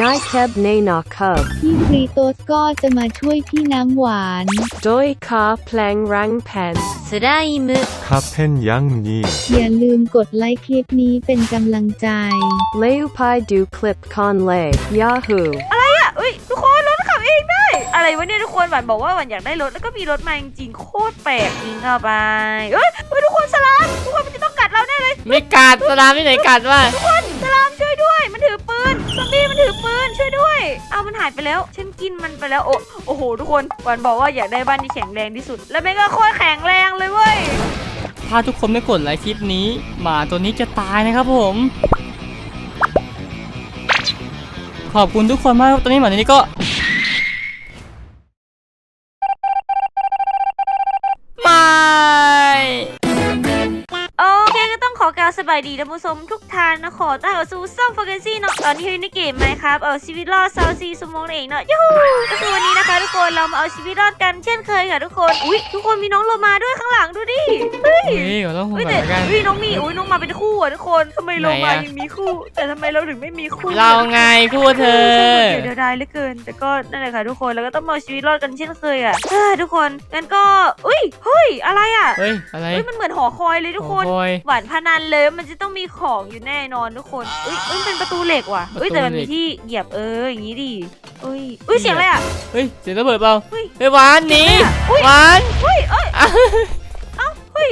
นายเคบเนนาคับพี่ฟรีโตสก็จะมาช่วยพี่น้ำหวานโดยคาเพลงรังแผ่นสไลม์ คาเพนยังนี่ อย่าลืมกดไลค์คลิปนี้เป็นกำลังใจ เลวพายดูคลิปคอนเลยยาฮูอะเอ้ยทุกคนรถขับเองได้ อะไรวะเนี่ยทุกคนหวานบอกว่าหวานอยากได้รถแล้วก็มีรถมาจริงโคตรแปลกจริงเข้าไปเอ้ยเอ้ยทุกคนสลามทุกคนมันจะต้องกัดเราแน่เลยไม่กัดสลามที่ไหนกัดวะทุกคนสลามช่วยด้วย มันถือปืน มันหายไปแล้ว ฉันกินมันไปแล้ว โอ้โอ้โห ทุกคนหวานบอกว่าอยากได้บ้านที่แข็งแรงที่สุด แล้วแม่ก็โคตรแข็งแรงเลยเว้ย ถ้าทุกคนไม่กดไลค์คลิปนี้ หมาตัวนี้จะตายนะครับผม ขอบคุณทุกคนมากตอนนี้หมาตัวนี้ก็ ก็ต้องขอกล่าวสบายดีท่านผู้ชมทุกท่านนะขอต้อนรับสู่ซ่องโฟกัสซี่เนาะตอนนี้ในเกมไหมครับเอาชีวิตรอดซาวซีสมองนั่นเองเนาะยูฮูก็คือวันนี้นะคะ ทุกคนเรามาเอาชีวิตรอดกันเช่นเคยค่ะทุกคนอุ้ยทุกคนมีน้องโลมาด้วยข้างหลังดูดิเฮ้ยเฮ้ยขอต้องห่วงเฮ้ยก่แต่อนละกันอุ้ยน้องมีอุ้ยน้องมาเป็นคู่อะทุกคนทำไมโลมาไหนอะยังมีคู่ แต่ทำไมเราถึงไม่มีคู่ เราไงคู่เธอเดี๋ยวเดี๋ยวได้เหลือเกิน แต่ก็นั่นแหละค่ะทุกคนแล้วก็ต้องมาเอาชีวิตรอดกันเช่นเคยอะเฮ้ยทุกคนงั้นก็อุ้ยเฮ้ยอะไรอะเฮ้ยอะไรเฮ้ยมันเหมือนหอคอยเลยทุกคนโอ้ยหวานพนันเลยว่ามันจะต้องมีของอยู่แน่นอนทุกคนเอ้ยเอ้ยมันเป็นประตูเหล็กว่ะเอ้ยประตูแต่มันเหล็มีกที่เหยียบเอออย่างนี้ดิเอ้ยเอ้ยเสียงอะไรอะเฮ้ยเสียงระเบิดเปล่าเฮ้ยเฮ้ยหวานหนีอุ้ยหวานเฮ้ยเอ้ยเอ้าเฮ้ย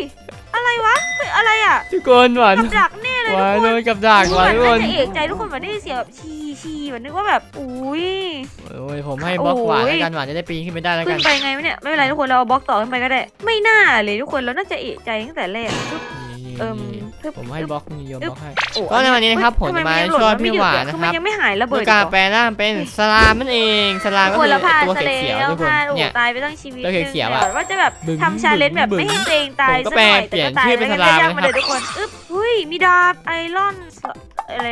อะไรวะเฮ้ยอะไรอะทุกคนหวานกับดักแน่เลยหทุวากนคโดนนกับดักหวานทุกคมันนจะเอกใจทุกคนมันได้ยินเสียงแบบชีชีมันนึกว่าแบบอุ้ยโอ้ยผมให้บล็อกหวานแล้วกันหวานจะได้ปีนขึ้นไปได้แล้วขึ้กันนไปไงวะเนี่ยไม่เป็นไรทุกคนเราเอาบล็อกต่อขึ้นไปก็ได้ ไม่น่าเลยทุกคนเราน่าจะเอกใจตั้งแต่แรกปึ๊บนี่ เอิ่มนี่ปึ๊บผมให้บล็อกนี่โยมบล็อกให้โอ้ก็ในวันนี้นะครับผมทำไจะมายังหล่ช่วยไม่พี่ยุดหวานอะนะทำคไมรับยังไม่หายระเบิด้วดยการอีกเหรอแปลร่างเป็นสลามนั่นเองสลามก็คนคือละผ่านตัวซะเขียวแล้ๆวทุกคนผ่านโอ้เนี่ยตายไปตั้งชีวิตตัวเขียวๆอะว่าจะแบบบึ้งทำชาเลนจ์แบบบึ้งไม่ให้ตัวเองตายผมก็สักหน่อยแปลเปลี่ยนแต่ก็ตายชื่อเป็นแล้วสลามก็ย่างมานะครับเลยทุกคนอึ๊บเฮ้ยมีดาบไอรอนสอะไร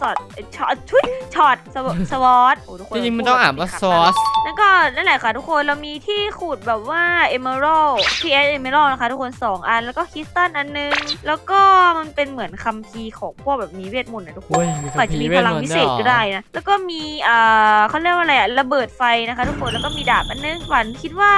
สอดช็อตทุยช็อตสวสวอตโอ้ทุกคนจริงๆมันต้องอ่านว่าซอส นั่นก็นั่นแหละค่ะทุกคนเรามีที่ขุดแบบว่าเอเมอรัล PS เอเมอรัลนะคะทุกคนสองอันแล้วก็คริสตัลอันนึง แล้วก็มันเป็นเหมือนคัมภีร์ของพวกแบบมีเวทมนต์นะทุกคนโอ้ยมีอาจจะมีพลังพิเศษก็ได้นะ แล้วก็มีอ่าเขาเรียกว่าอะไรอะระเบิดไฟนะคะทุกคน แล้วก็มีดาบอันนึงหวานคิดว่า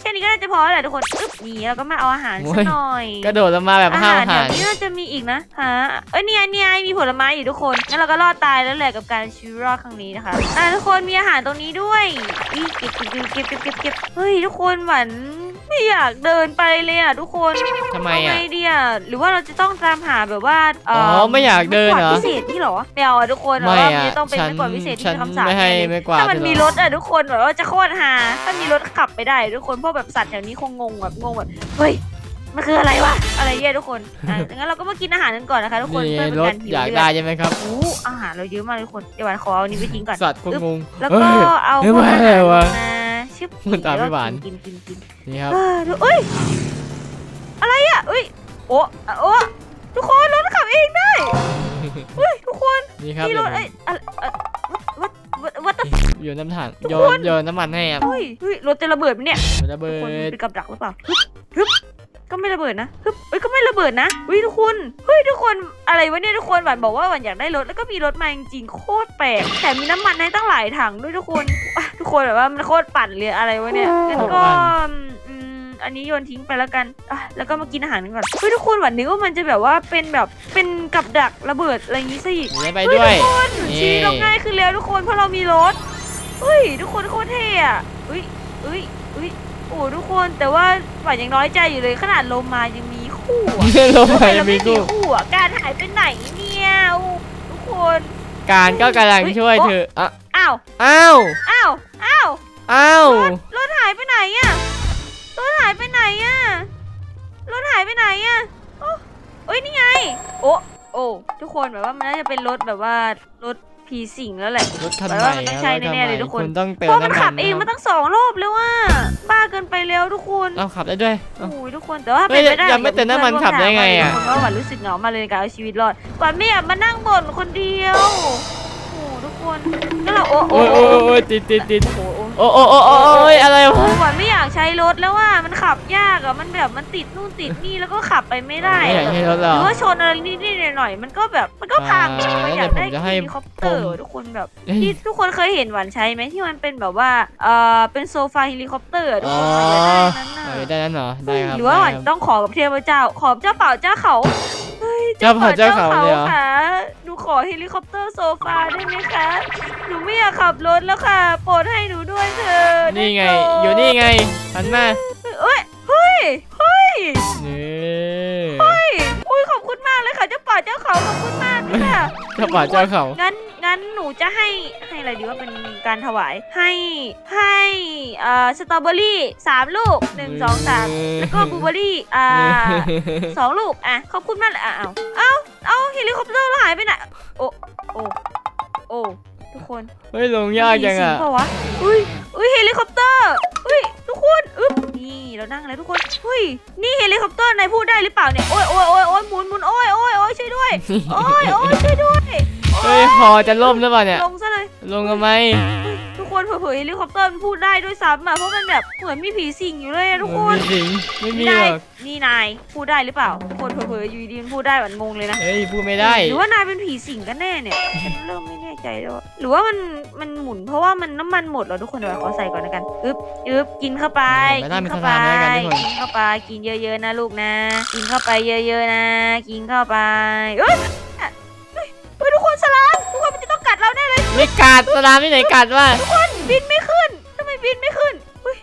แค่นี้ก็น่าจะพอแล้วแหละทุกคนอึ๊บนี่แล้วก็มาเอาอาหารสักหน่อยกระโดดลงมาแบบอาห้าวหารแถหาวรนี้น่าจะมีอีกนะฮะเอ้ยเนี่ยเนี่ยมีผลไม้อยู่ทุกคนงั้นเราก็รอดตายแล้วแหละกับการชีวิตรอดครั้งนี้นะคะอ่าทุกคนมีอาหารตรงนี้ด้วยอีเก็บเก็บเก็บเก็บเก็บเก็บเก็บเฮ้ยทุกคนหวานไม่อยากเดินไปเลยอะทุกคนทำไมเอาอะไงดีอะหรือว่าเราจะต้องตามหาแบบว่าเอ๋อไม่อยากเดินเหรอไม่กวาพิเศษนี่เหรอไม่เอาอะทุกคนไม่ว่าอะมันจะต้องเป็นฉันไม่กวาดพิเศษที่ฉันมีคำสั่งไม่ให้แน่เลยไม่กวาดถ้ามันด้วยมีเหรรอถอะทุกคนแบบว่าจะโคตรฮาถ้ามีรถขับไปได้ ทุกคนเพราะแบบสัตว์แถวนี้คงงงแบบงงแบบเฮ้ย มันคืออะไรวะ อะไรเงี้ยทุกคนอะงั้นเราก็มากินอาหารกันก่อนนะคะทุกคนนี่เพื่อเป็นรถการหิวอยากเลืได้อดใช่ไหมครับโอ้อาหารเราเยอะมากเลยทุกคนเดี๋ยวหวานขอเอานี้ไปทิ้งก่อน สัตว์ก็งงแล้วก็เอ้ยเอาเอ้ยพวกอาอะไรหารวะ มาชิบมันตามพี่หวาน กินกินกินนี่ครับ เออดูเอ้ย อะไรอะเอ้ย โอ้โอ้ทุกคนรถขับเองได้เฮ้ยทุกคนนี่ครับนี่รถเดี๋ยวเอ้ยอะไรเอ่อวัดวัดวัดผมโยนน้ำถ่านโยนโยนน้ำมันให้ครับเฮ้ยเฮ้ยรถจะระเบิดไหมเนี่ยมันระเบิทุกคนดเป็นกับดักหรือเปล่าฮึบฮึบ ก็ไม่ระเบิดนะฮึบเอ้ยก็ไม่ระเบิดนะเฮ้ยทุกคนเฮ้ยทุกคนอะไรวะเนี่ยทุกคนหวานบอกว่าหวานอยากได้รถแล้วก็มีรถมาจริงๆโคตรแปลกแถมมีน้ำมันให้ตั้งหลายถังด้วยทุกคนอะทุกคนแบบว่ามันโคตรปั่นเลยอะไรวะเนี่ยงั้นก็อืมอันนี้โยนทิ้งไปแล้วกันอะแล้วก็มากินอาหารกันก่อน เฮ้ยทุกคนหวานนึกว่ามันจะแบบว่าเป็นแบบเป็นกับดักระเบิดอะไรอย่างงี้ซะอีกหนีไปด้วยนี่ชีวิตเราง่ายขึ้นแล้วทุกคนเพราะเรามีรถ เฮ้ยทุกคนโคตรเท่อะเฮ้ยเฮ้ยเฮ้ย โอ้ทุกคนแต่ว่าหวานยังน้อยใจอยู่เลยขนาดโลมายังมีคู่อะลงทำไปไมเรามีไม่มีกู้คู่อะการหายไปไหนเนี่ยโอ้ทุกคนการก็กำลังช่วยเธออะอ้าวอ้าวอ้าวอ้าวอ้าวรถหายไปไหนอะรถหายไปไหนอะรถหายไปไหนอะโอ้เอ้ยนี่ไงโอ้โอ้ทุกคนแบบว่ามันน่าจะเป็นรถแบบว่ารถ ผีสิงแล้วแหละรถคันแปลใหว่าม่มันต้องครับใช้รถคันแน่ๆใหเลม่ยทุกคนคุณต้องเติเพมราะมันน้ำขัมับนเองนะมาตั้งสองรอบแล้วว่า บ้าเกินไปแล้วทุกคนเอาขับได้ด้วยเอาโอ้ยทุกคนแต่ว่าเฮ้เป็นยไปได้ยังไม่เติมน้ำมันขับได้ไงอะทุกคนเพราะว่าหวานรู้สึกเหงามากเลยในการเอาชีวิตรอดหวานไม่อยากมานั่งบ่นคนเดียวโอ้ทุกคนก็เราโอ้โอ้โอ้ยโอ้ยโอ้โอ้ยติดติดติด โอ้โอ้โอ้โอ้โอ้โอ้โอ้ยอะไรวะหวานไม่อยากใช้รถแล้วว่ามันขับยากอะมันแบบมันติดนู่นติดนี่แล้วก็ขับไปไม่ได้ไม่อยากอะให้รถหรอหรือว่าชนอะไรนิดๆหน่อยๆมันก็แบบมันก็พังอ่ามันอยากได้เดี๋ยวผมจะให้เฮลิคอปเตอร์ผมทุกคนแบบเอ้ย ที่ทุกคนเคยเห็นหวานใช้ไหมที่มันเป็นแบบว่าเออเป็นโซฟาเฮลิคอปเตอร์อะทุกอ๋อคนอยได้นั้นน่ะได้นั้นเหรอได้ครับหรือว่าหวานได้คบต้องขอกับเทพเจ้า ขอเจ้าเป่าเจ้าเขาเฮ้ย เจ้าเป่าเจ้าเขาเลยเหรอ ค่ะหนูขอเฮลิคอปเตอร์โซฟาได้ไหมคะ หนูไม่อยากขับรถแล้วค่ะ โปรดให้หนูด้วยเถอะนี่ไงด้โปรดอยู่นี่ไงหันมาเอ้ย เฮ้ย เฮ้ย นี่ เฮ้ย อุ้ยขอบคุณมากเลยค่ะเจ้าป่าเจ้าเขาขอบคุณมาก เลยค่ะเจ้าป่าเจ้าเขา งั้นงั้นหนูจะให้ให้อะไรดีว่าเป็นการถวายให้ให้เอ่อสตรอเบอรี่สามลูกหนึ่งสองสามแล้วก็บลูเบอรี่อ่าสองลูกอะขอบคุณมากเลยอะเอาเอาเอาเฮลิคอปเตอร์เราหายไปไหนโอ้โอ้โอ้ทุกคนเฮ้ยลงยากจังมีอะสิ่เปล่าวะอุ้ยอุ้ยเฮลิคอปเตอร์อุ้ยทุกคนอึ๊บ นี่เรานั่งแล้วทุกคนอุ้ยนี่เฮลิคอปเตอร์นายพูดได้หรือเปล่าเนี่ยโอ้ยโอ้ยโอ้ยโอ้ยหมุนหมุนโอ้ยโอ้ยโอ้ยช่วยด้วยโอ้ยโอ้ยช่วยด้วยเฮ้ยพอจะล่มหรือเปล่าเนี่ยลงซะเลยลงทำไม ทุกคนเผลอๆเฮลิคอปเตอร์มันพูดได้ด้วยซ้ำอะเพราะมันแบบเหมือนมีผีสิงอยู่เลยอะทุกคนมีสิงไม่มีนี่หนารยอกนี่นายพูดได้หรือเปล่าทุกคนเผลอๆอยู่ดีๆมันพูดได้หวันงงเลยนะ เฮ้ยพูดไม่ได้ หรือว่านายเป็นผีสิงกันแน่เนี่ยฉันเริ่มไม่แน่ใจแล้วอะหรือว่ามันมันหมุนเพราะว่ามันน้ำมันหมดเหรอทุกคนเดี๋ยวขอใส่ก่อนนะกันอึ๊บอึ๊บกินเข้าไปไม่ได้กิมีเข้าสไปลามด้วยกันทุกคนกินเข้าไปกินเยอะๆนะลูกนะ กินเข้าไปเยอะๆนะ กินเข้าไปเอ้ย ไม่กัดสลามที่ไหนกัดวะทุกคนบินไม่ขึ้นทำไมบินไม่ขึ้น อุ้ย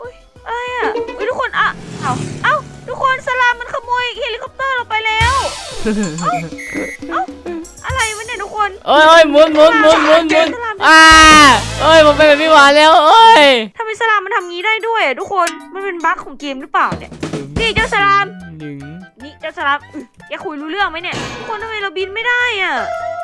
อุ้ยอะไรอะ อุ้ยทุกคนอะเอาเอ้าทุกคนสลามมันขโมยเฮลิคอปเตอร์เราไปแล้วอะไรวะเนี่ยทุกคนเอ้ยเอ้ยหมุนหมุนหมุนหมุนหมุนอ่าเอ้ยผมเป็นแบบพี่หวานแล้วเอ้ยทำไมสลามมันทำงี้ได้ด้วยอะทุกคน มันเป็นบั๊กของเกมหรือเปล่าเนี่ย นี่เจ้าสลาม หนึ่งนี่เจ้าสลามอุ๊ยแกคุยรู้เรื่องไหมเนี่ย ทุกคนทำไมเราบินไม่ได้อะ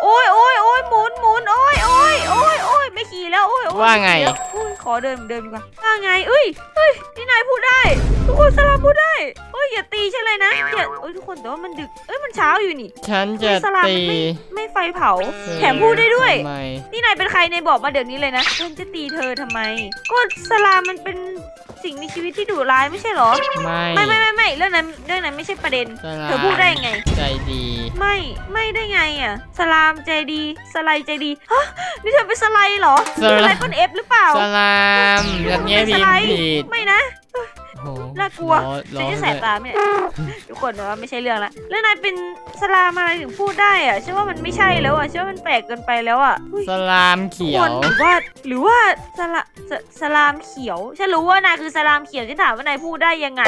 โอ้ยโอ้ยโอ้ยหมุนหมุนโอ้ยโอ้ยโอ้ยโอ้ยไม่ขี่แล้วโอ้ยโอ้ยว่าไงเดี๋ยวอุ้ยขอเดินเหมือนเดิมดีกว่าว่าไงเอ้ยเฮ้ยนี่นายพูดได้ ทุกคนสลามพูดได้เอ้ยอย่าตีฉันเลยนะอย่าเอ้ยทุกคนแต่ว่ามันดึกเอ้ยมันเช้าอยู่นี่ ฉันจะสลามตีมันไม่ไม่ไฟเผา แถมพูดได้ด้วย ทำไมนี่นายเป็นใครในายบอกมาเดี๋ยวนี้เลยนะฉันจะตีเธอทำไมก็สลามมันเป็นสิ่งมีชีวิตที่ดุร้ายไม่ใช่เหรอ ไม่ไม่ไม่ไม่ไม่เรื่องนั้นเรื่องนั้นไม่ใช่ประเด็น สลามเธอพูดได้ยังไง ใจดี ไม่ไม่ได้ไงอะสลามใจดีสไลด์ใจดีฮะนี่เธอเป็นสไลด์เหรอสไลด์สไลด์ก้นเอฟหรือเปล่าสลามอย่างเงี้ยเป็นพิสมไลพ์ด์ผิดไม่นะโอ้โห น่ากลัวร้อฉันร้อจะงแสบเลยตาไหมเนี่ยทุกคนบอกว่าไม่ใช่เรื่องละแล้วนายเป็นสลามอะไรถึงพูดได้อะฉันว่ามันไม่ใช่แล้วอะฉันว่ามันแปลกเกินไปแล้วอะเฮ้ยสลามเขียควนหรือว่าหรือว่าสละสสลามเขียวฉันรู้ว่านายคือสลามเขียวฉันถามว่านายพูดได้ยังไง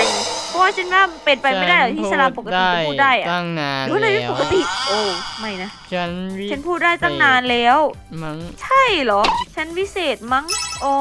เพราะว่าฉันว่ามันเป็นไปไม่ได้หรอกที่สลามปกติจะพูดได้อะตั้งนานหรือว่านายไม่แล้วปกติโอ้ไม่นะฉันวิฉันพูดได้ตั้งนานแล้วมั้งใช่เหรอ ฉันวิเศษมั้งอ๋อ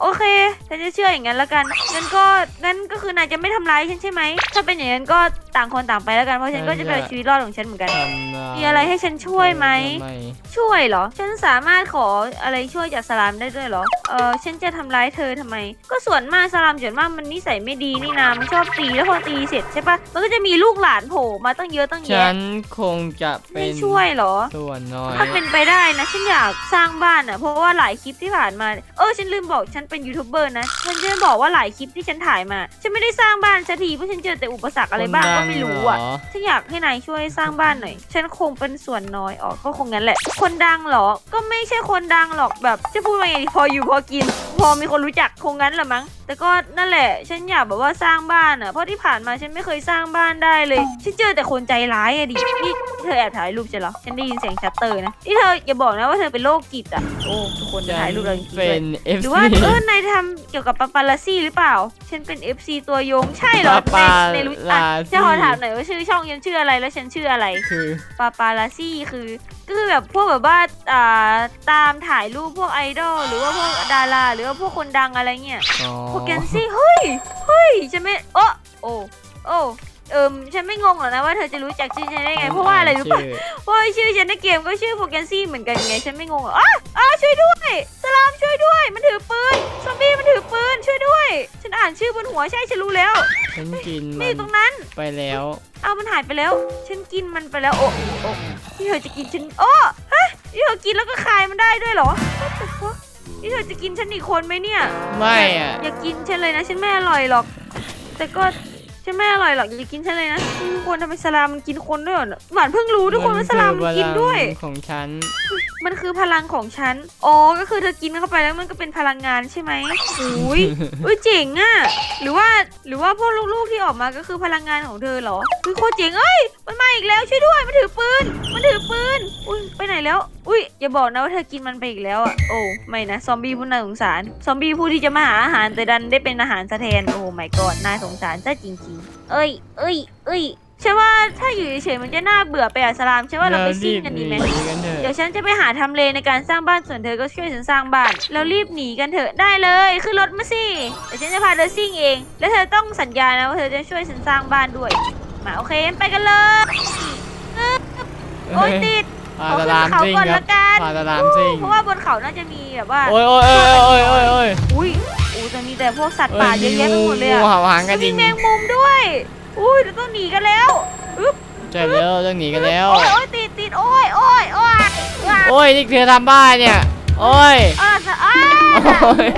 โอเคฉันจะเชื่ออย่างนั้นแล้วกันงั้นก็งั้นก็คือนายจะไม่ทำร้ายฉันใช่ไหม ถ้าเป็นอย่างนั้นก็ต่างคนต่างไปแล้วกัน เพราะฉันก็จะไปเอาชีวิตรอดของฉันเหมือนกัน ทำมีอะไรให้ฉันช่วยไหม ทำช่วยเหรอ ฉันสามารถขออะไรช่วยจากสลามได้ด้วยเหรอ เออฉันจะทำร้ายเธอทำไม ก็ส่วนมากสลามส่วนมากมันนิสัยไม่ดีนี่นามันชอบตีแล้วพอตีเสร็จใช่ปะมันก็จะมีลูกหลานโผล่มาตั้งเยอะตั้งฉัแยะนคงจะเป็ไม่นช่วยเหรอ ส่วนน้อยถ้าเป็นไปได้นะ ฉันอยากสร้างบ้านอะ เพราะว่าหลายคลิปที่ผ่านมา เออ ฉันลืมบอกฉันเป็นยูทูบเบอร์นะ ฉันจะบอกว่าหลายคลิปที่ฉันถ่ายมา ฉันไม่ได้สร้างบ้านสักทีเพราะฉันเจอแต่อุปสรรคอะไรบ้างก็ไม่รู้อะคนดังเหฉันอยากให้นายช่วยสร้างบ้านหน่อย ฉันคงเป็นส่วนน้อยอ๋อก็คงงั้นแหละ คนดังเหรอ ก็ไม่ใช่คนดังหรอกแบบจะพูดว่าไงดีพออยู่พอกิน พอมีคนรู้จักคงงั้นแหละมั้ง แต่ก็นั่นแหละ ฉันอยากแบบว่าสร้างบ้านอะเพราะที่ผ่านมาฉันไม่เคยสร้างบ้านได้เลย ฉันเจอแต่คนใจร้ายอะดินี่เธอแอบถ่ายรูปฉันเหรอฉันได้ยินเสียงชัตเตอร์นะนี่เธออย่าบอกนะว่าเธอเป็นโรคจิตอะโอ้ทุกคนฉัถ่ายรูปเราจริงๆเป็ด้วยนห FC รือว่าเออนายทำเกี่ยวกับปาปาลาซี่หรือเปล่า ฉันเป็น FC ตัวยงใช่เหรอปาปาในในรู้อะลาซี่จะขอถามหน่อยว่าชื่อช่องฉันชื่ออะไรแล้วฉันชื่ออะไรคือปาปาลาซี่คือก็คือแบบพวกแบบว่าอ่าตามถ่ายรูปพวกไอดอลหรือว่าพวกดาราหรือว่าพวกคนดังอะไรเงี้ยอ๋อโปรแกรมซี่เฮ้ยเฮ้ยฉันไม่โอ้โอ้โอ้เอิมฉันไม่งงหรอกนะว่าเธอจะรู้จักชื่อฉันได้ไงเพราะว่าอะไรรู้ปะชื่เพราะว่าชื่อฉันในเกมก็ชื่อโปรแกรมซี่เหมือนกันไงฉันไม่งงหรอกอ้าอ้าช่วยด้วยสลามช่วยด้วย มันถือปืนซอมบี้มันถือปืนช่วยด้วย ฉันอ่านชื่อบนหัวใช่ฉันรู้แล้วฉันกินไม่มัอยู่ตรงนั้นไปแล้ว เอามันหายไปแล้ว ฉันกินมันไปแล้วโอ้โอ้นี่เธอจะกินฉันโอ้ฮะนี่เธอกินแล้วก็คายมันได้ด้วยเหรอ What the fuck นี่นี่เธอจะกินฉันอีกคนไหมเนี่ย ไม่อะอย่ากินฉันเลยนะฉันไม่อร่อยหรอก แต่ก็ฉันไม่อร่อยหรอกอย่ากินฉันเลยนะทุกคนทำไมสลามมันกินคนด้วยเหรอหวานเพิ่งรู้ทุกคนว่าสลามมันกินด้วยมัคือพลังของฉัน มันคือพลังของฉัน อ๋อ ก็คือเธอกินเข้าไปแล้วมันก็เป็นพลังงานใช่ไหมอุ้ยอุ้ยเจ๋งอะหรือว่าหรือว่าพวกลูกๆที่ออกมาก็คือพลังงานของเธอเหรออุ้ยโคตรเจ๋งเอ้ย มันมาอีกแล้วช่วยด้วย มันถือปืน มันถือปืน อุ้ยไปไหนแล้ว อุ้ยอย่าบอกนะว่าเธอกินมันไปอีกแล้วอะโอ้ไม่นะ ซอมบี้ผู้น่าสงสาร ซอมบี้ผู้ที่จะมาหาอาหารแต่ดันได้เป็นอาหารซะแทน โอ้ไม่กอดน่าสงสารซะจริงๆ เอ้ย เอ้ย เอ้ย ใช่ว่าถ้าอยู่เฉยๆมันจะน่าเบื่อไปอะสลามใช่ว่าเราไปซิ่งกันดีไหมเรารีบกันเถเดี๋ยอะวฉันจะไปหาทำเลในการสร้างบ้านส่วนเธอก็ช่วยฉันสร้างบ้านแล้วรีบหนีกันเถอะได้เลยขึ้นรถมาสิเดี๋ยวฉันจะพาเธอซิ่งเอง แล้วเธอต้องสัญญานะว่าเธอจะช่วยฉันสร้างบ้านด้วย มาโอเคงั้นไปกันเลยโอ้ยติดพาขอตาขึ้นรามเขาซิ่งก่อนครัละบกันพาตารามซิ่งเพราะว่าบนเขาน่าจะมีแบบว่าโอ้ยโอ้ยโอ้ยโอ้ยโอ้ยโอ้ยอุ้ยอู้จะมีแต่พวกสัตว์ป่าเยอะแยะไปหมดเลยงูอะเห่าหางกแล้ระวมีดิ่งแมงมุมด้วย อุ้ยเราต้องหนีกันแล้วอึ๊บใช่แล้วต้องหนีกันแล้ว โอ้ยโอ้ยติดติดโอ้ยโอ้ยโอ้ยว้าโอ้ยนี่เธอทำบ้านเนี่ย โอ้ย เออสะอ้าโอ้ย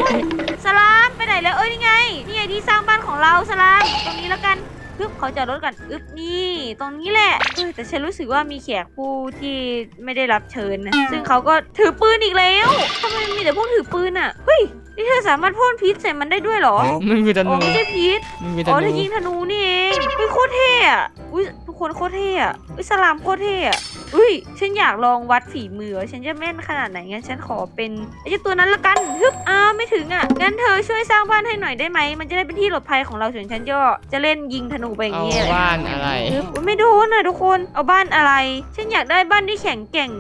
สลามไปไหนแล้วเอ้ยนี่ไงนี่ไงที่สร้างบ้านของเราสลามตรงนี้แล้วกันอึ๊บเขาจอดรถกันอึ๊บนี่ ตรงนี้แหละเฮ้ยแต่ฉันรู้สึกว่ามีแขกผู้ที่ไม่ได้รับเชิญนะซึ่งเขาก็ถือปืนอีกแล้วทำไมมีแต่พวกถือปืนอะเฮ้ย นี่เธอสามารถพ่นพิษใส่มันได้ด้วยเหรอมันคือธอ๋อนูไม่ใช่พิษมันคือธอ๋อนูเธอยิงธนูนี่เองเฮ้ยโคตรเท่อะอุ้ยทุกคนโคตรเท่อะอุ้ยสลามโคตรเท่อะอุ้ยฉันอยากลองวัดฝีมือว่าฉันจะแม่นขนาดไหนงั้นฉันขอเป็นไอ้เจ้าตัวนั้นละกันฮึบอ้าวไม่ถึงอะงั้นเธอช่วยสร้างบ้านให้หน่อยได้ไหมมันจะได้เป็นที่หลบภัยของเราส่วนฉันก็จะเล่นยิงธนูไปอย่างเอาเงี้ย บ้านอะไรฮึบอุ๊ยไม่โดนอะทุกคน เอาบ้านอะไร ฉันอยากได้บ้านที่แข็งแกร่ง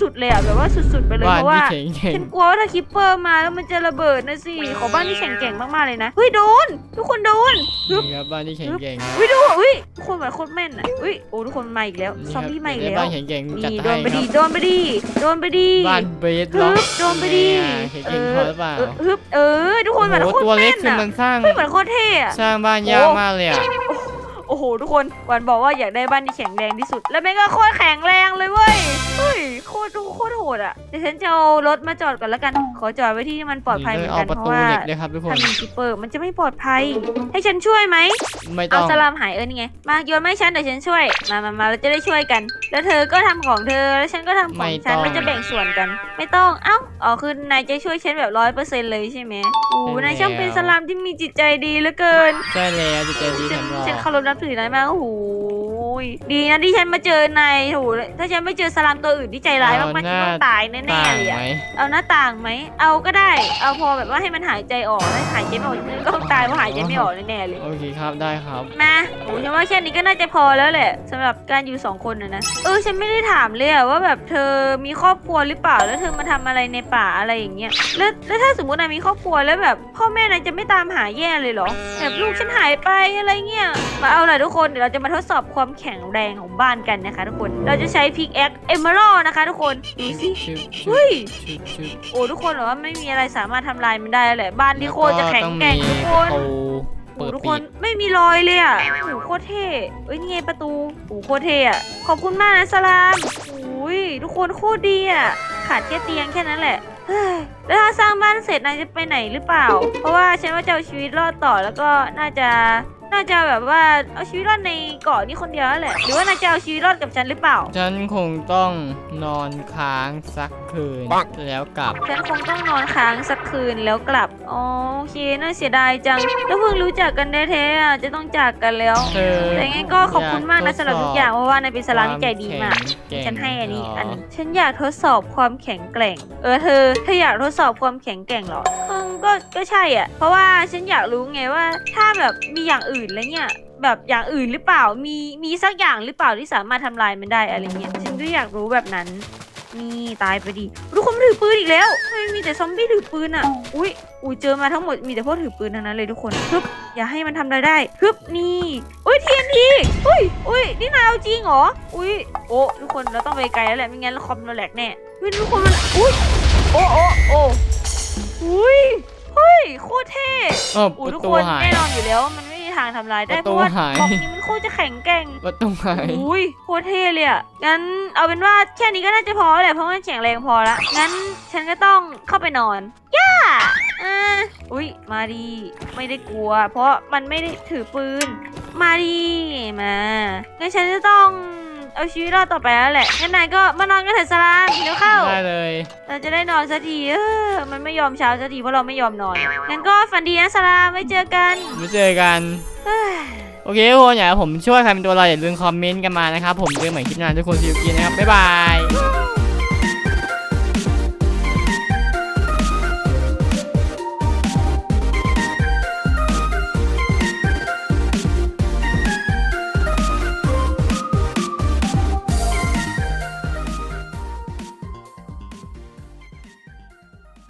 สุดๆเลยอะแบบว่าสุดๆไปเลยบ้านเพราะที่ว่า แข็งแข็งฉันกลัวว่าถ้าคิปเปอร์มาแล้วมันจะระเบิดนะสิ ขอบ้านที่แข็งแกร่งมากๆเลยนะ เฮ้ยโดน ทุกคนโดนนี่ครับบ้านที่แข็งแกร่งอุ้ยดูอุ้ยทุกคนแบบโคตรแม่นอะอุ้ยโอ้ทุกคนมาอีกแล้วนี่ซอมครับบี้มาอีกได้แล้วบ้านแข็งแกร่งจัดนี่โดให้นไปครัดีบโดนไปดีโดนไปดีบ้านเบสฮึล็อกบโดนไปดีแข็งแกร่งพอหรือเปล่าเออฮึบเออ ทุกคนแบบโอ้โคโหตรตัวเล็แม่กนคืออะมันสร้างเฮ้ยเหมือนโคตรเท่อะ สร้างบ้านยากมากเลยอะ โอ้โห ทุกคนวันบอกว่าอยากได้บ้านที่แข็งแรงที่สุด แล้วแม่งก็โคตรแข็งแรงเลยเว้ยเฮ้ยโคตรโคตรโหดอะเดี๋ยวฉันจะเอารถมาจอดก่อนแล้วกัน ขอจอดไว้ที่ที่มันปลอดภัยเหมือนเอากันประเพราะตูว่าเหล็กด้วยครับทุกคนถ้ามีคิปเปอร์มันจะไม่ปลอดภัย ให้ฉันช่วยไหมไม่ต้เอาองสลามหายเออนี่ไงมาโยนไม่ฉันเดี๋ยวฉันช่วย มามามาเราจะได้ช่วยกัน แล้วเธอก็ทำของเธอแล้วฉันก็ทำของฉันเราจะแบ่งส่วนกัน ไม่ต้องเอ้าอ๋อคือนายจะช่วยฉันแบบร้อยเปอร์เซ็นต์เลยใช่ไหมโอ้นายช่างเป็นสลามที่มีจิตใจดีเหลือเกินใช่แล้วจิตใจดีฉัแถนมรอฉันเคารพนับถือนายมากโอ้โห ยดีนะที่ฉันมาเจอนายโอ้โหถ้าฉันไม่เจอสลามตัวอื่นที่ใจร้ายมากๆฉันต้องตายแน่ต่างๆเลยไหมอะเอาหน้าต่างไหม เอาก็ได้ เอาพอแบบว่าให้มันหายใจออกแล้วหายใจไม่ออกฉันก็ต้องตายเพราะหายใจไม่ออกแน่ๆเลย โอเคครับได้ครับมาโอ้ฉันว่าแค่นี้ก็น่าจะพอแล้วแหละสำหรับการอยู่สองคนนะนะ เออฉันไม่ได้ถามเลยอะว่าแบบเธอมีครอบครัวหรือเปล่าแล้วเธอมาทำอะไรในป่าอะไรอย่างเงี้ย แล้วแล้วถ้าสมมตินายมีครอบครัวแล้วแบบ พ่อแม่นายจะไม่ตามหาแย่เลยเหรอแบบลูกฉันหายไปอะไรเงี้ยมาเอาล่ะทุกคนเดี๋ยวเราจะมาทดสอบความแข็งแรงของบ้านกันนะคะ ทุกคน เราจะใช้พิกแอคเอเมอรัลนะคะทุกคนดูสิชึบชึบเฮ้ยชึบชึบโอ้ทุกคนเหรอว่าไม่มีอะไรสามารถทำลายมันได้แล้วแหละบ้านที่โคตรจะแข็งแกร่งทุกคนแล้วก็ต้องมีประตูโอ้เปิดทุกคปินดไม่มีรอยเลยอะโอ้โหโคตรเท่เอ้ยนี่ไงประตูโอ้โหโคตรเท่อะขอบคุณมากนะสลามอุ้ยทุกคนโคตรดีอะขาดแค่เตียงแค่นั้นแหละเฮ้ยแล้วถ้าสร้างบ้านเสร็จนายจะไปไหนหรือเปล่า เพราะว่าฉันว่าจะเอาชีวิตรอดต่อแล้วก็น่าจะ น่าจะแบบว่าเอาชีวิตรอดในเกาะนี้คนเดียวนั่นแหละหรือว่านายจะเอาชีวิตรอดกับฉันหรือเปล่า ฉันคงต้องนอนค้างสักคืน แล้วกลับ ฉันคงต้องนอนค้างสักคืนแล้วกลับอ๋อโอเคน่าเสียดายจังแล้วเพิ่งรู้จักกันแท้ๆอะจะต้องจากกันแล้วเธอแต่งั้นก็ขอบคุณมากนะสำหรับทุกอย่างเพราะว่านายเป็นสลามที่ใจดีมาก ควแข็งฉันให้อันนี้เหรอันนี้ฉันอยากทดสอบความแข็งแกร่ง เออเธอเธออยากทดสอบความแข็งแกร่งเหรออืมก็ก็ใช่อะ เพราะว่าฉันอยากรู้ไงว่า ถ้าแบบมีอย่างอื่นแล้วเนี่ย แบบอย่างอื่นหรือเปล่า มีมีสักอย่างหรือเปล่าที่สามารถทำลายมันได้อะไรเงี้ยฉันก็อยากรู้แบบนั้น นี่ตายไปดิทุกคนถือปืนอีกแล้วทำไมมีแต่ซอมบี้ถือปืนอะ อุ้ยอุ้ยเจอมาทั้งหมดมีแต่พวกถือปืนทั้งนั้นเลยทุกคนฮึบอย่าให้มันทำอะไรได้ฮึบนี่อุ้ยทีนทีอุ้ยอุ้ยนี่นายเอาจริงเหรออุ้ยโอ้ทุกคนเราต้องไปไกลแล้วแหละไม่งั้นคอมเราแหลกแน่อุ้ยทุกคนมันอุ้ยโอ้โอ้โอ้อุ้ยเฮ้ยโคตรเท่ เอออุ้ปยระทุกตูคนหาย แน่นอนอยู่แล้วว่ามันไม่มี ทางทำลายได้ประเพตูราะว่าหายของนี้มันโคตรจะแข็งแกร่งประตูหายอุ้ยโคตรเท่เลยอะงั้นเอาเป็นว่าแค่นี้ก็น่าจะพอแหละเพราะว่ามันแข็งแรงพอละงั้นฉันก็ต้องเข้าไปนอนย่าอ่าอุ้ยมาดีไม่ได้กลัว เพราะมันไม่ได้ถือปืน มาดีมางั้นฉันจะต้อง เอาชีวิตรอดต่อไปแล้วแหละงั้นนายก็มานอนกันเถอะสลามเดี๋ยวเข้า ได้เลย เราจะได้นอนสักทีเออมันไม่ยอมเช้าสักทีเพราะเราไม่ยอมนอน งั้นก็ฝันดีนะสลามไว้เจอกันไว้เจอกัน เฮ้ยโอเคทุกคนอยากให้ผมช่วยใครเป็นตัวอะไรอย่าลืมคอมเมนต์กันมานะครับ ผมเจอกันใหม่คลิปหน้าทุกคนซีอูกินะครับ บ๊ายบาย